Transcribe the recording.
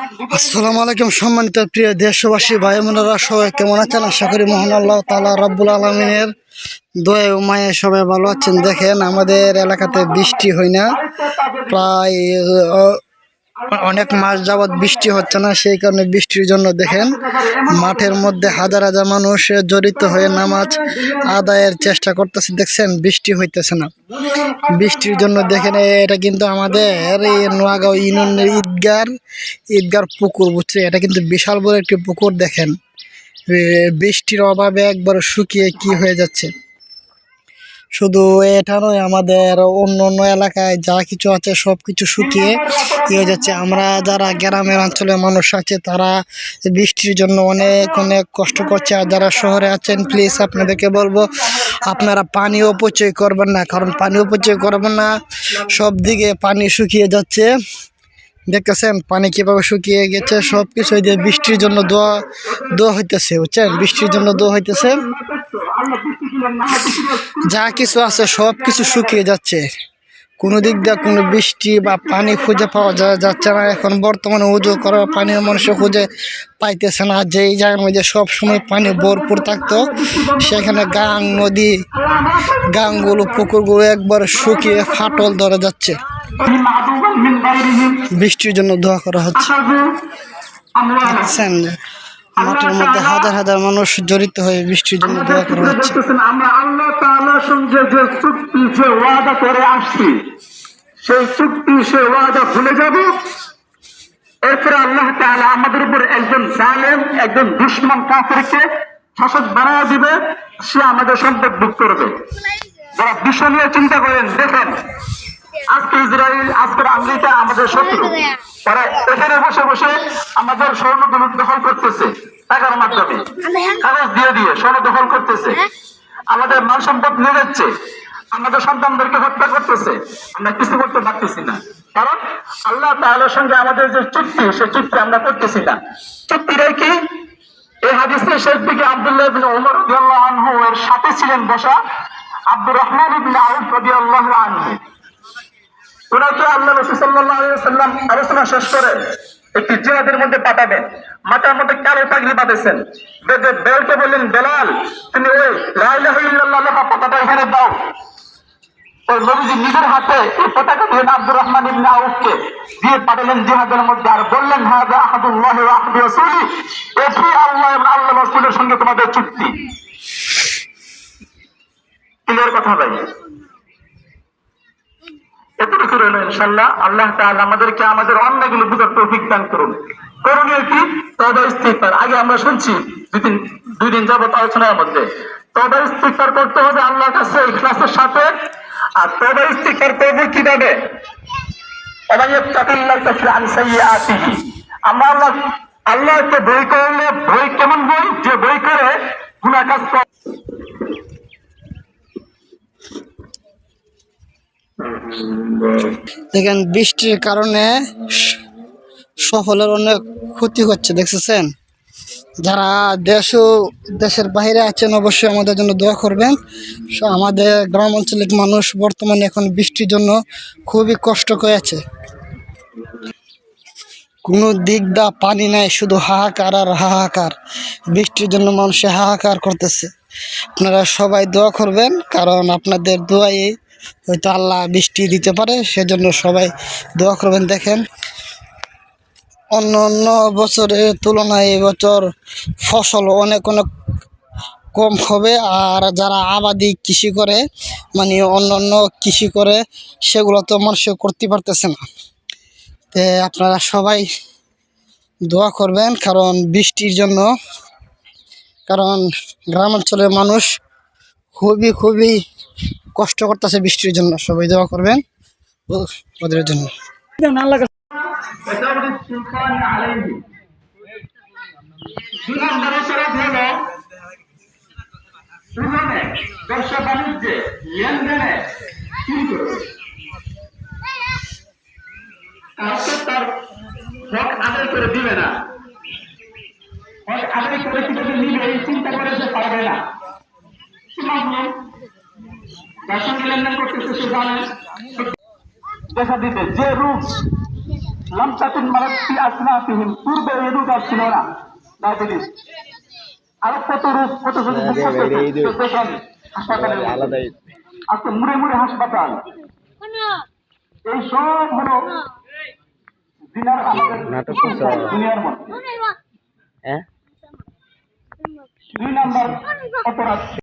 আসসালামু আলাইকুম, সম্মানিত প্রিয় দেশবাসী ভাই বোনেরা সবাই কেমন আছেন? আশা করি মোহন আল্লাহ তালা রাব্বুল আলমিনের দোয়া মায়ে সবাই ভালো আছেন। দেখেন, আমাদের এলাকাতে বৃষ্টি হয় না, প্রায় অনেক মাস যাবৎ বৃষ্টি হচ্ছে না, সেই কারণে বৃষ্টির জন্য দেখেন, মাঠের মধ্যে হাজার হাজার মানুষ জড়িত হয়ে নামাজ আদায়ের চেষ্টা করতেছে, দেখছেন বৃষ্টি হইতেছে না। বৃষ্টির জন্য দেখেন, এটা কিন্তু আমাদের এই নোয়াগাঁও ইউনিয়নের ঈদগার ঈদগার পুকুর বুঝছে এটা কিন্তু বিশাল বড় একটি পুকুর, দেখেন। বৃষ্টির অভাবে একবার শুকিয়ে কি হয়ে যাচ্ছে? শুধু এটা নয়, আমাদের অন্য অন্য এলাকায় যা কিছু আছে সব কিছু শুকিয়ে কি হয়ে যাচ্ছে। আমরা যারা গ্রামের অঞ্চলের মানুষ আছে, তারা বৃষ্টির জন্য অনেক অনেক কষ্ট করছে। আর যারা শহরে আছেন প্লিজ আপনাদেরকে বলব, আপনারা পানি অপচয় করবেন না। কারণ পানি অপচয় করবেন না, সব দিকে পানি শুকিয়ে যাচ্ছে। দেখতেছেন, পানি কীভাবে শুকিয়ে গেছে সব কিছু বৃষ্টির জন্য দোয়া দোয়া হইতেছে, বুঝছেন? বৃষ্টির জন্য দোয়া হইতেছে। যা কিছু আছে সব কিছু শুকিয়ে যাচ্ছে। কোনো দিক দিয়ে কোনো বৃষ্টি বা পানি খুঁজে পাওয়া যাচ্ছে না। এখন বর্তমানে উজু করা পানি মানুষে খুঁজে পাইতেছে না। যেই জায়গার মধ্যে সবসময় পানি ভরপুর থাকতো সেখানে গাং নদী গাংগুলো পুকুরগুলো একবার শুকিয়ে ফাটল ধরে যাচ্ছে। বৃষ্টির জন্য দোয়া করা হচ্ছে। দেখছেন মাঠের মধ্যে হাজার হাজার মানুষ জড়িত হয়ে বৃষ্টির জন্য দোয়া করা হচ্ছে আমরা আল্লাহ তাআলার সঙ্গে যে চুক্তি যে ওয়াদা করে আসছি সেই চুক্তি সে ওয়াদা ভুলে যাব। এরপরে আল্লাহ তাআলা আমাদের উপর একজন জালেম একজন দুশ্মন কাফেরকে শাসক বানায় দিবে সে আমাদের সম্পদ ভোগ করবে। যারা বিষয় নিয়ে চিন্তা করেন দেখেন আজকে ইসরায়েল আজকের আমেরিকা আমাদের শত্রু। তারা এখানে বসে বসে আমাদের স্বর্ণগুলো দখল করতেছে। টাকার মাধ্যমে। কাগজ দিয়ে দিয়ে স্বর্ণ দখল করতেছে। আমাদের মাল সম্পদ নিয়ে যাচ্ছে। আমাদের সন্তানদেরকে হত্যা করতেছে। আমরা কিছু করতে পারতেছি না। কারণ আল্লাহ তাআলার সঙ্গে আমাদের যে চুক্তি সে চুক্তি আমরা করতেছি না। চুক্তিটাই কি? এই হাদিসে শেখ দিকে আব্দুল্লাহ ইবনে ওমর রাদিয়াল্লাহু আনহু এর সাথে ছিলেন বসা আব্দুর রহমান ইবনে আউফ রাদিয়াল্লাহু আনহু। আলোচনা শেষ করে একটি জিহাদের মধ্যে পাঠাবেন। মাথার মধ্যে কালো পাগড়ি বাঁধেছেন। বেলকে বললেন, বেলাল, তুমি ওই লাইলাহ পতাকা এখানে দাও। নিজের হাতে এই পতাকা দিলেন আব্দুর রহমান ইবনে আউফকে দিয়ে পাঠালেন জিহাদের মধ্যে আর বললেন হাদা আহাদুল্লাহ ওয়া আহাদু আল্লাহ এবং সঙ্গে তোমাদের চুক্তি। কথা ভাই। এতটুকু রইল ইনশাল্লাহ আল্লাহ তাহলে আমাদেরকে আমাদের অন্যগুলো বুঝার তৌফিক দান করুন। করণীয় কি? ইস্তিফার আগে আমরা শুনছি দুদিন দুই দিন যাবত আলোচনার মধ্যে। ইস্তিফার করতে হবে আল্লাহর কাছে, ইখলাসের সাথে। আর তবা ইস্তিফার করব কীভাবে? আল্লাহকে বই করলে বই কেমন বই যে বই করে গুণা কাজ দেখেন বৃষ্টির কারণে সফলের অনেক ক্ষতি হচ্ছে দেখতেছেন যারা দেশ দেশের বাইরে আছেন, অবশ্যই আমাদের জন্য দোয়া করবেন। আমাদের গ্রাম অঞ্চলের মানুষ বর্তমানে এখন বৃষ্টির জন্য খুবই কষ্ট করে আছে। কোনো দিক দা পানি নাই, শুধু হাহাকার আর হাহাকার। বৃষ্টির জন্য মানুষে হাহাকার করতেছে। আপনারা সবাই দোয়া করবেন, কারণ আপনাদের দোয়াই হয়তো আল্লাহ বৃষ্টি দিতে পারে, সেজন্য সবাই দোয়া করবেন। দেখেন, অন্য অন্য বছরের তুলনায় এবছর ফসল অনেক অনেক কম হবে, আর যারা আবাদি কৃষি করে মানে অন্য অন্য কৃষি করে, সেগুলো তো মানুষ করতে পারতেছে না। তে আপনারা সবাই দোয়া করবেন, কারণ বৃষ্টির জন্য, কারণ গ্রামাঞ্চলের মানুষ খুবই খুবই কষ্ট করতেছে বৃষ্টির জন্য। সবাই দোয়া করবেন ওদের জন্য। তার হক আদায় করে দিবে না হক আদায় করে নিবে এই চিন্তা করে সে পারবে না যার সঙ্গে লেনদেন করতেছে সে জানে। দেখা দিতে যে রূপ লামসাতুন মারাত্তি আসনাফিহিম পূর্বে এই রোগ আর ছিল না। ডায়াবেটিস আরও কত রোগ কত হাসপাতালে। আজকে মুড়ে মুড়ে হাসপাতাল। এই সব হলো দিনার দুনিয়ার মধ্যে হ্যাঁ? দুই নাম্বার অপরাধ।